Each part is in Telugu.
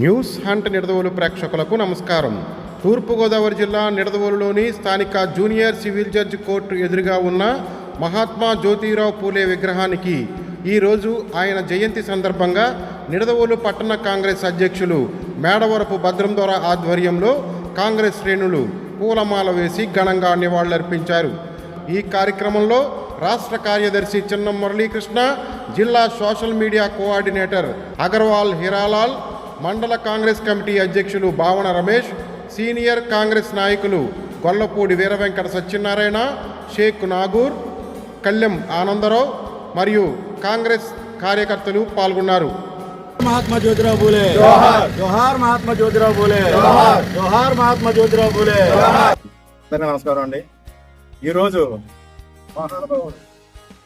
న్యూస్ హంట్ నిడదవోలు ప్రేక్షకులకు నమస్కారం. తూర్పుగోదావరి జిల్లా నిడదవోలులోని స్థానిక జూనియర్ సివిల్ జడ్జి కోర్టు ఎదురుగా ఉన్న మహాత్మా జ్యోతిరావు పూలే విగ్రహానికి ఈరోజు ఆయన జయంతి సందర్భంగా నిడదవోలు పట్టణ కాంగ్రెస్ అధ్యక్షులు మేడవరపు భద్రం ద్వారా ఆధ్వర్యంలో కాంగ్రెస్ శ్రేణులు పూలమాల వేసి ఘనంగా నివాళులర్పించారు. ఈ కార్యక్రమంలో రాష్ట్ర కార్యదర్శి చిన్న మురళీకృష్ణ జిల్లా social media coordinator Agarwal Hiralal మండల కాంగ్రెస్ కమిటీ అధ్యక్షులు భావన రమేష్ సీనియర్ కాంగ్రెస్ నాయకులు గొల్లపూడి వీరవెంకట సత్యనారాయణ షేక్ నాగూర్ కళ్యం ఆనందరావు మరియు కాంగ్రెస్ కార్యకర్తలు పాల్గొన్నారు. మహాత్మా జ్యోతిరావు పూలే. జోహార్. మహాత్మా జ్యోతిరావు పూలే. జోహార్. మహాత్మా జ్యోతిరావు పూలే. నమస్కారం అండి. ఈరోజు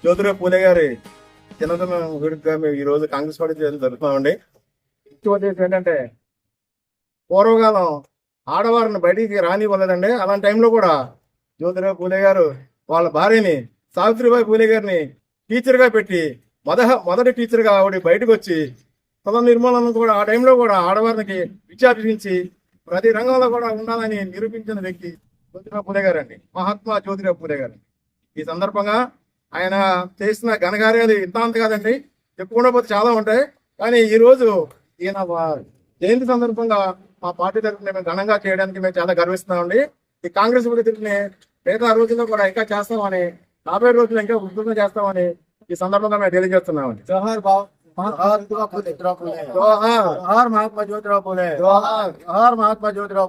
జ్యోతిరావు పూలే గారి చిన్నతనం ఈ రోజు కాంగ్రెస్ పార్టీ జరుగుతున్నామండి ఇంకోటి ఏంటంటే పూర్వకాలం ఆడవారిని బయటికి రానివ్వలేదండి. అలాంటి టైంలో కూడా జ్యోతిరావు పూలే గారు వాళ్ళ భార్యని సావిత్రిబాయి పూలే గారిని టీచర్గా పెట్టి మొదట మొదటి టీచర్గా ఆవిడ బయటకు వచ్చి కుల నిర్మూలన కూడా ఆ టైంలో కూడా ఆడవారికి విద్యాభ్యసించి ప్రతి రంగంలో కూడా ఉండాలని నిరూపించిన వ్యక్తి జ్యోతిరావు పూలే గారు అండి మహాత్మా జ్యోతిరావు పూలే గారు. ఈ సందర్భంగా ఆయన చేసిన ఘనకార్యాలు ఇంత అంత కాదండి చెప్పుకుండా పోతే చాలా ఉంటాయి. కానీ ఈ రోజు ఈయన జయంతి సందర్భంగా మా పార్టీ తరఫున మేము ఘనంగా చేయడానికి మేము చాలా గర్విస్తున్నామండి. ఈ కాంగ్రెస్ పరిస్థితిని మిగతా రోజుల్లో కూడా ఇంకా చేస్తామని రాబోయే రోజులు ఇంకా ఉద్యోగం చేస్తామని ఈ సందర్భంగా మేము తెలియజేస్తున్నామండి. జవహర్ బాబు జోహార్ మహాత్మా జ్యోతిరావు పూలే. జోహార్ మహాత్మా జ్యోతిరావు